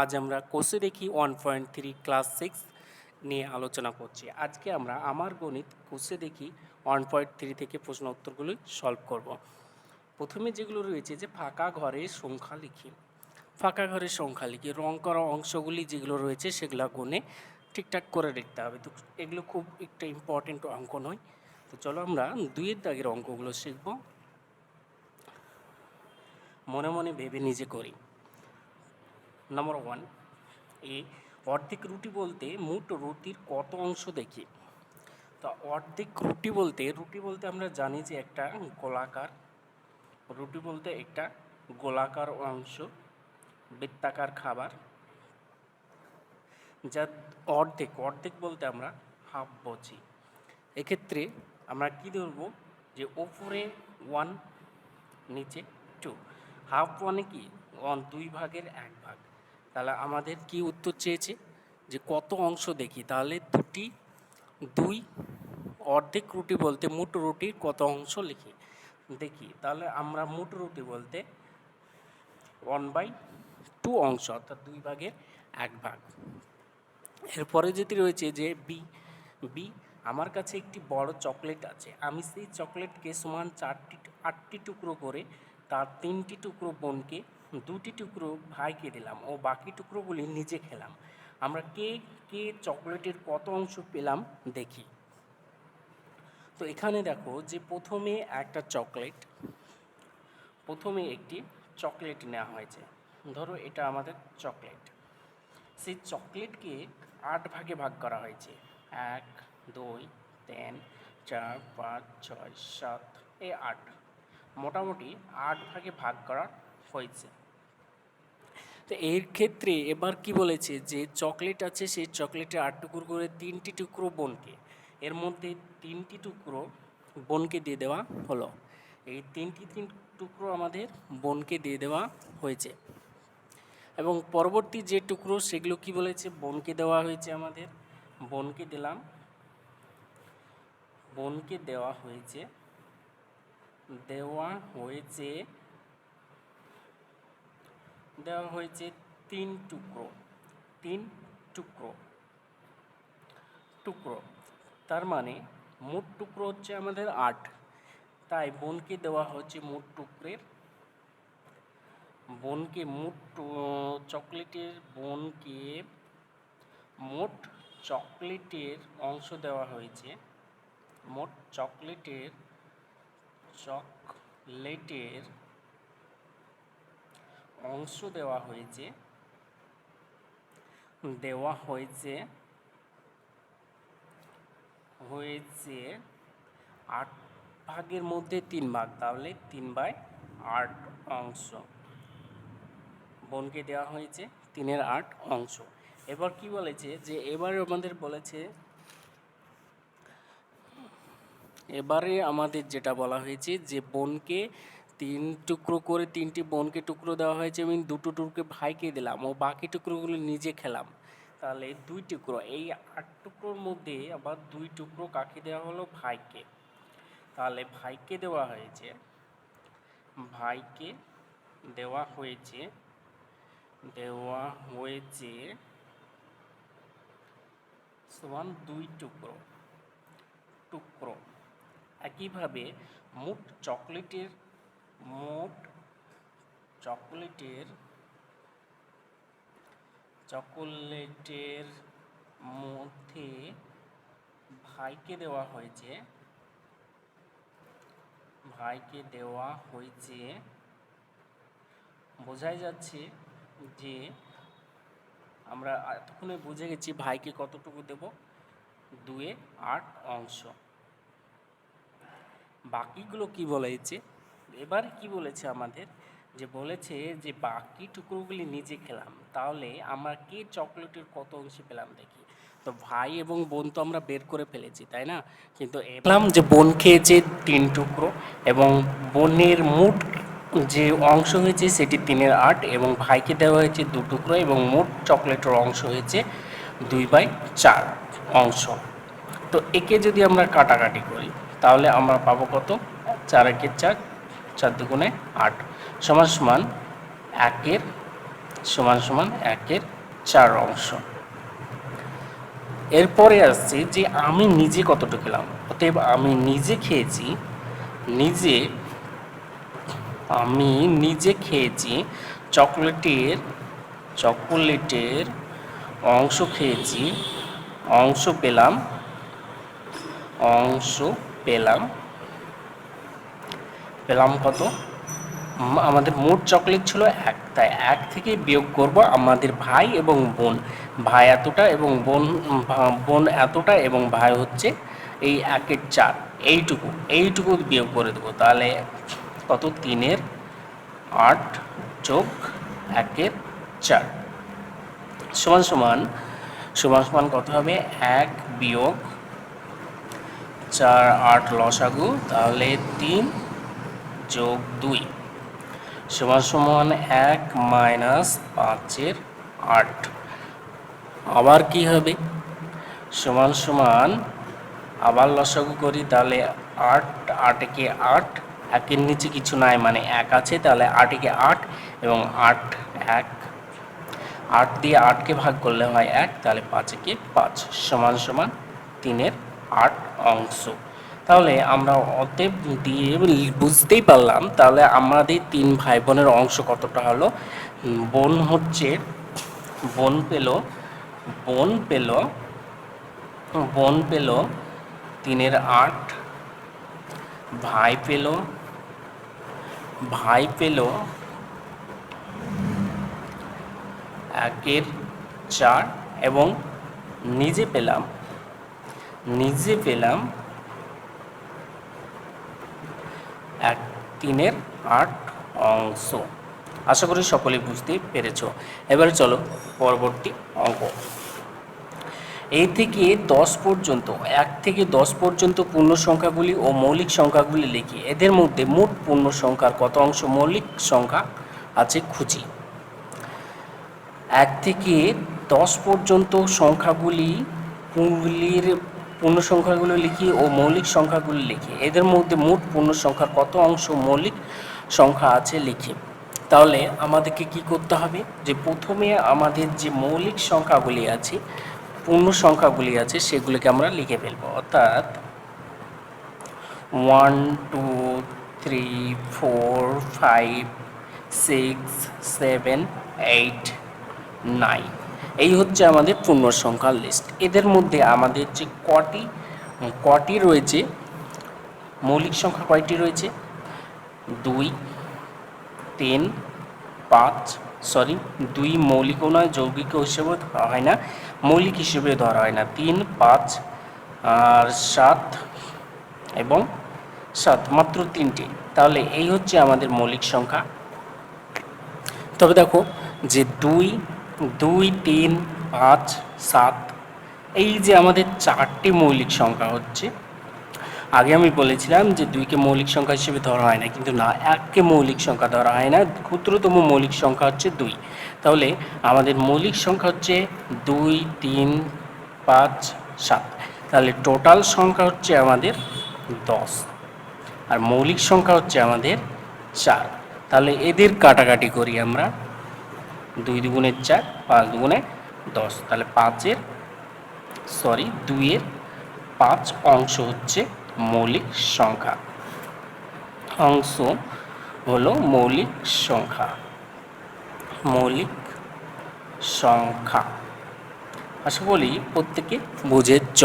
আজ আমরা কোষে দেখি one point three class six নিয়ে আলোচনা করছি। আজকে আমরা আমার গণিত কোষে দেখি ওয়ান পয়েন্ট থ্রি থেকে প্রশ্ন উত্তরগুলি সলভ করব। প্রথমে যেগুলো রয়েছে যে ফাঁকা ঘরের সংখ্যা লিখি। ফাঁকা ঘরের সংখ্যা লিখি। রং করা অংশগুলি যেগুলো রয়েছে সেগুলো গুণে ঠিকঠাক করে লিখতে হবে। তো এগুলো খুব একটা ইম্পর্টেন্ট অঙ্ক নয়। তো চলো আমরা দুইয়ের দাগের অঙ্কগুলো শিখব। মনে মনে ভেবে নিজে করি। নাম্বার ওয়ান এ অর্ধেক রুটি বলতে মোট রুটির কত অংশ দেখি? তো অর্ধেক রুটি বলতে রুটি বলতে আমরা জানি যে একটা গোলাকার, রুটি বলতে একটা গোলাকার অংশ, বৃত্তাকার খাবার, যা অর্ধেক অর্ধেক বলতে আমরা হাফ বলছি। এক্ষেত্রে আমরা কি ধরবো? যে ওপরে ওয়ান নিচে টু হাফ ওয়ানে কি? ওয়ান দুই ভাগের এক ভাগ। তাহলে আমাদের কি উত্তর চেয়েছে? যে কত অংশ দেখি? তাহলে দুটি, দুই অর্ধেক রুটি বলতে মোট রুটির কত অংশ লিখি? দেখি, তাহলে আমরা মোট রুটি বলতে ওয়ান বাই টু অংশ, অর্থাৎ দুই ভাগের এক ভাগ। এরপরে যেটি রয়েছে যে বি বি আমার কাছে একটি বড় চকলেট আছে। আমি সেই চকলেটকে সমান চারটি আটটি টুকরো করে তার তিনটি টুকরো বোনকে, দুটি টুকরো ভাইকে দিলাম ও বাকি টুকরোগুলি নিজে খেলাম। আমরা কে কে চকলেটের কত অংশ পেলাম দেখি। তো এখানে দেখো যে প্রথমে একটা চকলেট, প্রথমে একটি চকলেট নেওয়া হয়েছে। ধরো এটা আমাদের চকলেট। সেই চকলেটকে আট ভাগে ভাগ করা হয়েছে। এক, দুই, তিন, চার, পাঁচ, ছয়, সাত এ আট। মোটামুটি আট ভাগে ভাগ করা হয়েছে। তো এর ক্ষেত্রে এবার কি বলেছে? যে চকলেট আছে, সেই চকলেটে আট টুকরো করে তিনটি টুকরো বোনকে, এর মধ্যে তিনটি টুকরো বোনকে দিয়ে দেওয়া হলো। এই তিনটি তিন টুকরো আমাদের বোনকে দিয়ে দেওয়া হয়েছে। এবং পরবর্তী যে টুকরো, সেগুলো কি বলেছে? বোনকে দেওয়া হয়েছে আমাদের। বোনকে দিলাম। বোনকে দেওয়া হয়েছে দেওয়া হয়েছে দেওয়া হয়েছে তিন টুকরো তিন টুকরো টুকরো। তার মানে মোট টুকরো হচ্ছে আমাদের আট। তাই বোনকে দেওয়া হচ্ছে মোট টুকরের, বোনকে মোট চকলেটের বোনকে মোট চকলেটের অংশ দেওয়া হয়েছে, মোট চকলেটের চকলেটের অংশ দেওয়া হয়েছে দেওয়া হয়েছে হয়েছে আট ভাগের মধ্যে তিন ভাগ, তাহলে তিন বাই আট অংশ। বোনকে দেওয়া হয়েছে তিনের আট অংশ। এবার কি বলেছে? যে এবারে আমাদের বলেছে এবারে আমাদের যেটা বলা হয়েছে যে বোনকে তিন টুকরো করে তিনটি বোনকে টুকরো দেওয়া হয়েছে আমি দুটো টুকরো ভাইকে দিলাম ও বাকি টুকরোগুলো নিজে খেলাম। তাহলে দুই টুকরো, এই আট টুকরোর মধ্যে আবার দুই টুকরো কাকে দেওয়া হলো? ভাইকে। তাহলে ভাইকে দেওয়া হয়েছে, ভাইকে দেওয়া হয়েছে দেওয়া হয়েছে সমান দুই টুকরো টুকরো। একইভাবে মোট চকলেটের মোট চকলেটের, চকোলেটের মধ্যে ভাইকে দেওয়া হয়েছে, ভাইকে দেওয়া হয়েছে। বোঝাই যাচ্ছে যে আমরা এতক্ষণে বুঝে গেছি ভাইকে কতটুকু দেব। দুয়ে আট অংশ। বাকিগুলো কি বলেছে? এবার কি বলেছে আমাদের? যে বলেছে যে বাকি টুকরোগুলি নিজে খেলাম, তাহলে আমরা কে চকলেটের কত অংশে পেলাম দেখি? তো ভাই এবং বোন তো আমরা বের করে ফেলেছি, তাই না? কিন্তু এলাম যে বোন খেয়েছে তিন টুকরো এবং বোনের মোট যে অংশ হয়েছে সেটি তিনের আট এবং ভাইকে দেওয়া হয়েছে দু টুকরো এবং মোট চকলেটের অংশ হয়েছে দুই বাই চার অংশ। তো একে যদি আমরা কাটাকাটি করি, তাহলে আমরা পাবো কত? চার একের চার চার দুগুণে আট। সমান সমান একের, সমান সমান একের চার অংশ। এরপরে আসছে যে আমি নিজে কতটুকু খেলাম? অতএব আমি নিজে খেয়েছি, নিজে, আমি নিজে খেয়েছি চকলেটের, চকোলেটের অংশ খেয়েছি, অংশ পেলাম অংশ পেলাম। পেলাম কত? আমাদের মোট চকলেট ছিল এক। তাই এক থেকে বিয়োগ করব আমাদের ভাই এবং বোন। ভাই এতটা এবং বোন বোন এতটা এবং ভাই হচ্ছে এই একের চার। এইটুকু এইটুকু বিয়োগ করে দেবো। তাহলে কত? তিনের আট যোগ একের চার। সমান সমান সমান সমান কত হবে? এক বিয়োগ চার, আট লসাগু, তাহলে তিন যোগ দুই। সমান সমান এক মাইনাস পাঁচের আট। আবার কি হবে? সমান সমান আবার লসাগু করি, তাহলে আট, আটকে আট। একের নিচে কিছু নাই মানে এক আছে, তাহলে আটকে আট এবং আট এক। আট দিয়ে আটকে ভাগ করলে হয় এক, তাহলে পাঁচকে পাঁচ। সমান সমান তিনের আট। অংশ। তাহলে আমরা অতএব দিয়ে বুঝতেই পারলাম, তাহলে আমাদের তিন ভাই বোনের অংশ কতটা হলো? বোন হচ্ছে, বোন পেল বোন পেল বোন পেল তিনের আট, ভাই পেল ভাই পেল একের চার, এবং নিজে পেলাম নিজে পেলাম এক তিনের আট অংশ। আশা করি সকলে বুঝতে পেরেছ। এবারে চলো পরবর্তী অঙ্ক। এই থেকে দশ পর্যন্ত, এক থেকে দশ পর্যন্ত পূর্ণ সংখ্যাগুলি ও মৌলিক সংখ্যাগুলি লিখি। এদের মধ্যে মোট পূর্ণ সংখ্যার কত অংশ? মৌলিক সংখ্যা আছে খুঁজি। এক থেকে দশ পর্যন্ত সংখ্যাগুলি গুলির পূর্ণ সংখ্যাগুলো লিখি ও মৌলিক সংখ্যাগুলি লিখি। এদের মধ্যে মোট পূর্ণ সংখ্যার কত অংশ মৌলিক সংখ্যা আছে লিখি। তাহলে আমাদেরকে কি করতে হবে? যে প্রথমে আমাদের যে মৌলিক সংখ্যাগুলি আছে, পূর্ণ সংখ্যাগুলি আছে, সেগুলিকে আমরা লিখে ফেলব। অর্থাৎ one two three four five six seven eight nine এই হচ্ছে আমাদের পূর্ণ সংখ্যার লিস্ট এদের মধ্যে আমাদের যে কটি কটি রয়েছে, মৌলিক সংখ্যা কয়টি রয়েছে? দুই, তিন, পাঁচ সরি দুই মৌলিকও নয়, যৌগিক হিসেবে ধরা হয় না, মৌলিক হিসেবে ধরা হয় না। তিন, পাঁচ, আর সাত এবং সাত, মাত্র তিনটি। তাহলে এই হচ্ছে আমাদের মৌলিক সংখ্যা। তবে দেখো যে দুই দুই, তিন, পাঁচ, সাত। এই যে আমাদের চারটি মৌলিক সংখ্যা হচ্ছে, আগে আমি বলেছিলাম যে দুইকে মৌলিক সংখ্যা হিসেবে ধরা হয় না, কিন্তু না, এককে মৌলিক সংখ্যা ধরা হয় না, ক্ষুদ্রতম মৌলিক সংখ্যা হচ্ছে দুই। তাহলে আমাদের মৌলিক সংখ্যা হচ্ছে দুই, তিন, পাঁচ, সাত। তাহলে টোটাল সংখ্যা হচ্ছে আমাদের দশ, আর মৌলিক সংখ্যা হচ্ছে আমাদের চার। তাহলে এদের কাটাকাটি করি আমরা। দুই দুগুণের চার, পাঁচ দুগুণে দশ। তাহলে পাঁচের সরি দুইয়ের পাঁচ অংশ হচ্ছে মৌলিক সংখ্যা। অংশ হলো মৌলিক সংখ্যা। মৌলিক সংখ্যা। আশা বলি প্রত্যেকে বুঝেছ।